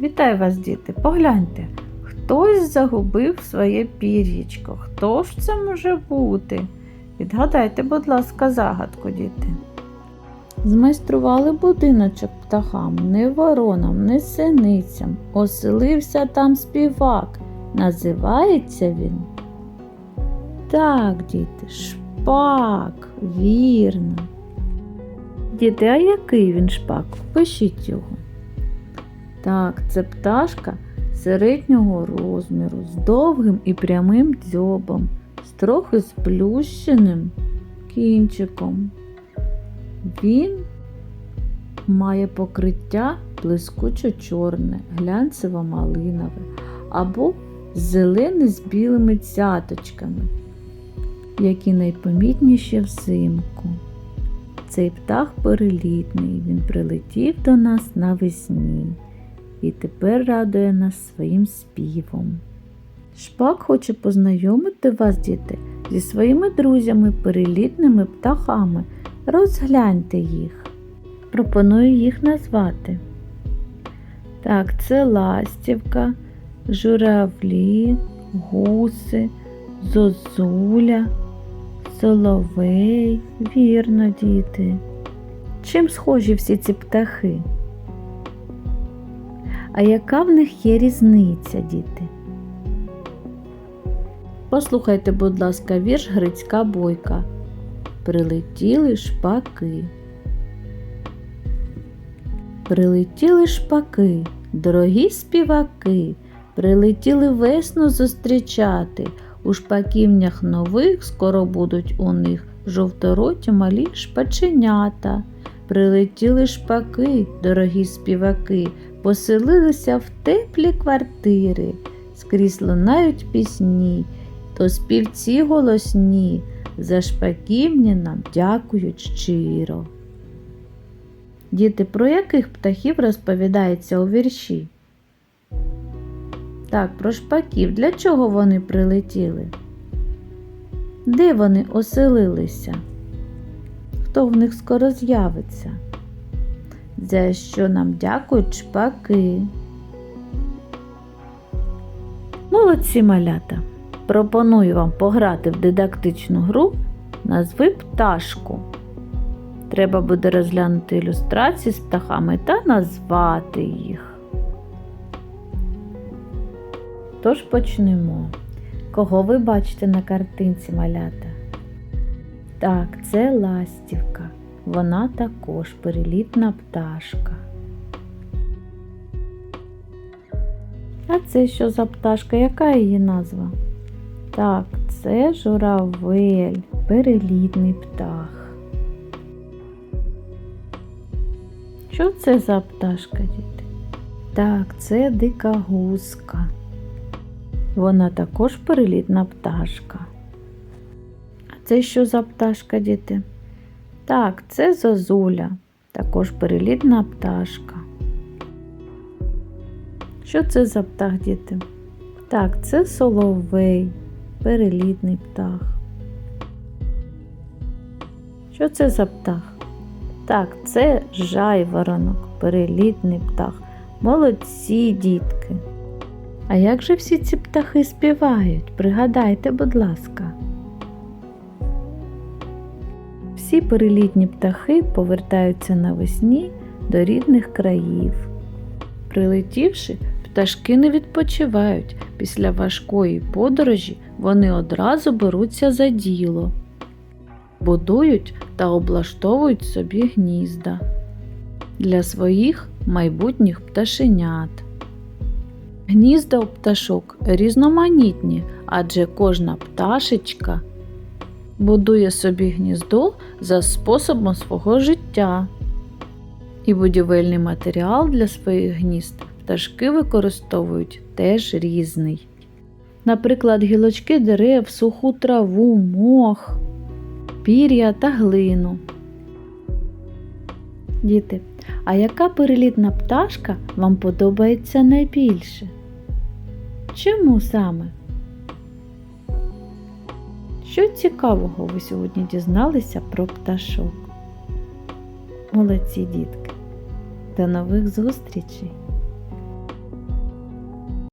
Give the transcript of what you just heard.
Вітаю вас, діти! Погляньте, хтось загубив своє пір'ячко. Хто ж це може бути? Відгадайте, будь ласка, загадку, діти. Змайстрували будиночок птахам, не воронам, не синицям. Оселився там співак. Називається він? Так, діти, шпак, вірно. Діти, а який він шпак? Пишіть його. Так, це пташка середнього розміру, з довгим і прямим дзьобом, з трохи сплющеним кінчиком. Він має покриття блискучо чорне, глянцево малинове або зелене з білими цяточками, які найпомітніші взимку. Цей птах перелітний, він прилетів до нас навесні і тепер радує нас своїм співом. Шпак хоче познайомити вас, діти, зі своїми друзями, перелітними птахами. Розгляньте їх. Пропоную їх назвати. Так, це ластівка, журавлі, гуси, зозуля, соловей. Вірно, діти. Чим схожі всі ці птахи? А яка в них є різниця, діти? Послухайте, будь ласка, вірш Грицька Бойка. Прилетіли шпаки. Прилетіли шпаки, дорогі співаки, прилетіли весну зустрічати. У шпаківнях нових скоро будуть у них жовтороті малі шпаченята. Прилетіли шпаки, дорогі співаки, поселилися в теплі квартири, скрізь лунають пісні, то співці голосні, за шпаківні нам дякують щиро. Діти, про яких птахів розповідається у вірші? Так, про шпаків. Для чого вони прилетіли? Де вони оселилися? Хто в них скоро з'явиться? За що нам дякують шпаки? Молодці малята! Пропоную вам пограти в дидактичну гру Назви пташку. Треба буде розглянути ілюстрації з птахами та назвати їх. Тож почнемо. Кого ви бачите на картинці малята? Так, це ластівка. Вона також перелітна пташка. А це що за пташка? Яка її назва? Так, це журавель, перелітний птах. Що це за пташка, діти? Так, це дика гуска. Вона також перелітна пташка. А це що за пташка, діти? Так, це зозуля, також перелітна пташка. Що це за птах, діти? Так, це соловей, перелітний птах. Що це за птах? Так, це жайворонок, перелітний птах. Молодці дітки. А як же всі ці птахи співають? Пригадайте, будь ласка. Всі перелітні птахи повертаються навесні до рідних країв. Прилетівши, пташки не відпочивають. Після важкої подорожі вони одразу беруться за діло, будують та облаштовують собі гнізда для своїх майбутніх пташенят. Гнізда у пташок різноманітні, адже кожна пташечка будує собі гніздо за способом свого життя. І будівельний матеріал для своїх гнізд пташки використовують теж різний. Наприклад, гілочки дерев, суху траву, мох, пір'я та глину. Діти, а яка перелітна пташка вам подобається найбільше? Чому саме? Що цікавого ви сьогодні дізналися про пташок? Молодці дітки! До нових зустрічей!